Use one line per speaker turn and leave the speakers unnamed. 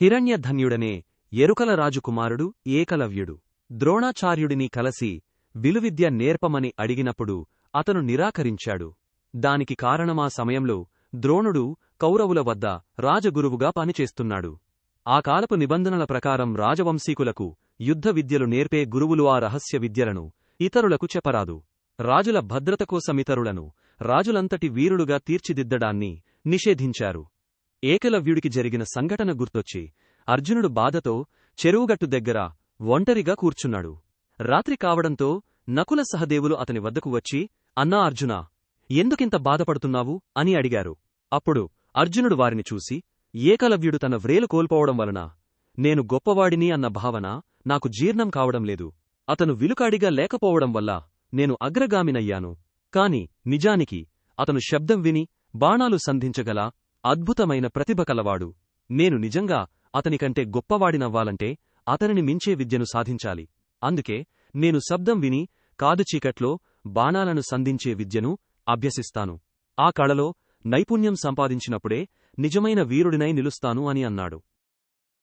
హిరణ్యధన్యుడనే ఎరుకల రాజుకుమారుడు ఏకలవ్యుడు. ద్రోణాచార్యుడిని కలసి విలువిద్య నేర్పమని అడిగినప్పుడు అతను నిరాకరించాడు. దానికి కారణమా సమయంలో ద్రోణుడు కౌరవుల వద్ద రాజగురువుగా పనిచేస్తున్నాడు. ఆ కాలపు నిబంధనల ప్రకారం రాజవంశీకులకు యుద్ధ విద్యలు నేర్పే గురువులు ఆ రహస్య విద్యలను ఇతరులకు చెప్పరాదు. రాజుల భద్రత కోసమితరులను రాజులంతటి వీరుడుగా తీర్చిదిద్దడాన్ని నిషేధించారు. ఏకలవ్యుడికి జరిగిన సంఘటన గుర్తొచ్చి అర్జునుడు బాధతో చెరువుగట్టు దగ్గర ఒంటరిగా కూర్చున్నాడు. రాత్రి కావడంతో నకుల సహదేవులు అతని వద్దకు వచ్చి అన్నా అర్జునా ఎందుకింత బాధపడుతున్నావు? అని అడిగారు. అప్పుడు అర్జునుడు వారిని చూసి ఏకలవ్యుడు తన వ్రేలు కోల్పోవడం వలన నేను గొప్పవాడిని అన్న భావన నాకు జీర్ణం కావడం లేదు. అతను విలుకాడిగా లేకపోవడం వల్ల నేను అగ్రగామినయ్యాను. కాని నిజానికి అతను శబ్దం విని బాణాలు సంధించగల అద్భుతమైన ప్రతిభ కలవాడు. నేను నిజంగా అతనికంటే గొప్పవాడినవ్వాలంటే అతనిని మించే విద్యను సాధించాలి. అందుకే నేను శబ్దం విని కాదు చీకట్లో బాణాలను సంధించే విద్యను అభ్యసిస్తాను. ఆ కళలో నైపుణ్యం సంపాదించినప్పుడే నిజమైన వీరుడినై నిలుస్తాను అని అన్నాడు.